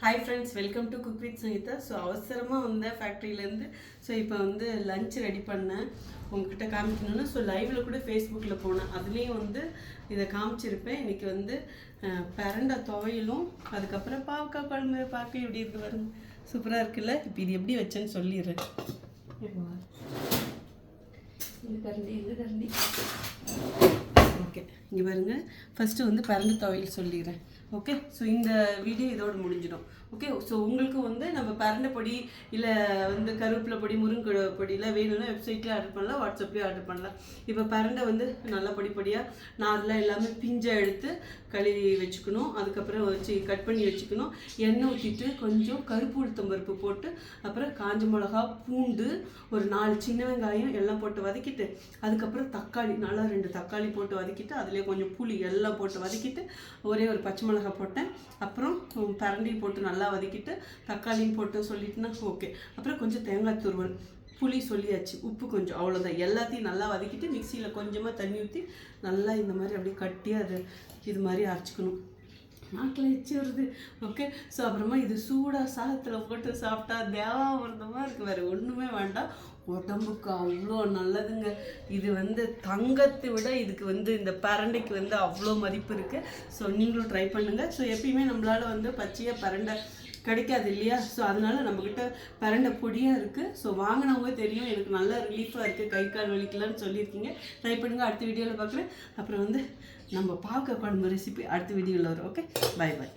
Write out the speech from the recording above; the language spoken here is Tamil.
Hi friends welcome to cook with Sangeetha so அவசரமாக வந்த ஃபேக்ட்ரியிலேருந்து ஸோ இப்போ வந்து லஞ்ச் ரெடி பண்ணேன். உங்ககிட்ட காமிக்கணும்னா ஸோ லைவில் கூட ஃபேஸ்புக்கில் போனேன். அதுலேயும் வந்து இதை காமிச்சிருப்பேன். இன்னைக்கு வந்து பிரண்டை துவையலும் அதுக்கப்புறம் பாவக்காய் குழம்பு பார்க்க எப்படி இருக்கு பாருங்க. சூப்பராக இருக்குல்ல? இப்போ இது எப்படி வச்சேன்னு சொல்லிடுறேன். இது கரண்டி இது கரண்டி ஓகே இங்கே பாருங்கள் ஃபஸ்ட்டு வந்து பரந்த துவையல் சொல்லிடுறேன். ஓகே ஸோ இந்த வீடியோ இதோடு முடிஞ்சிடும். ஓகே ஸோ உங்களுக்கு வந்து நம்ம பரண்டை பொடி இல்லை வந்து கருவேப்பிலை பொடி முருங்கை பொடியெலாம் வேணும்னா வெப்சைட்லேயே ஆர்டர் பண்ணலாம் வாட்ஸ்அப்லேயும் ஆர்டர் பண்ணலாம். இப்போ பரண்டை வந்து நல்லா பொடி பொடியாக நார்லாம் எல்லாமே பிஞ்சாக எடுத்து கழுவி வச்சுக்கணும். அதுக்கப்புறம் வச்சு கட் பண்ணி வச்சுக்கணும். எண்ணெய் ஊற்றிட்டு கொஞ்சம் கருப்பு உளுத்தம் பருப்பு போட்டு அப்புறம் காஞ்ச மிளகா பூண்டு ஒரு நாலு சின்ன வெங்காயம் எல்லாம் போட்டு வதக்கிட்டு அதுக்கப்புறம் தக்காளி நல்லா ரெண்டு தக்காளி போட்டு வதக்கிட்டு அதில் அதுலேயே கொஞ்சம் புளி எல்லாம் போட்டு வதக்கிட்டு ஒரே ஒரு பச்சை மிளகா போட்டேன். அப்புறம் பரண்டி போட்டு நல்லா வதக்கிட்டு தக்காளியும் போட்டு சொல்லிட்டுனா ஓகே அப்புறம் கொஞ்சம் தேங்காய் துருவல் புளி சொல்லியாச்சு உப்பு கொஞ்சம் அவ்வளோதான் எல்லாத்தையும் நல்லா வதக்கிட்டு மிக்சியில் கொஞ்சமாக தண்ணி ஊற்றி நல்லா இந்த மாதிரி அப்படியே கட்டி அது இது மாதிரி அரைச்சிக்கணும். நாக்கில் எச்சி வருது. ஓகே ஸோ அப்புறமா இது சூடாக சாதத்தில் போட்டு சாப்பிட்டா தேவாமிரதமாக இருக்குது வேறு ஒன்றுமே வேண்டாம். உடம்புக்கு அவ்வளோ நல்லதுங்க. இது வந்து தங்கத்தை விட இதுக்கு வந்து இந்த பரண்டைக்கு வந்து அவ்வளோ மதிப்பு இருக்குது ஸோ நீங்களும் ட்ரை பண்ணுங்கள் ஸோ எப்பயுமே நம்மளால் வந்து பச்சையாக பரண்டை கிடைக்காது இல்லையா? ஸோ அதனால நம்மக்கிட்ட பரண்டை பொடியாக இருக்குது ஸோ வாங்கினவங்க தெரியும். எனக்கு நல்ல ரிலீஃபாக இருக்குது கை கால் வலிக்கலாம்னு சொல்லியிருக்கீங்க. ட்ரை பண்ணுங்கள் அடுத்த வீடியோவில் பார்க்குறேன் அப்புறம் வந்து நம்ம பார்க்க குழம்பு ரெசிபி அடுத்த வீடியோவில் வரும். Okay bye by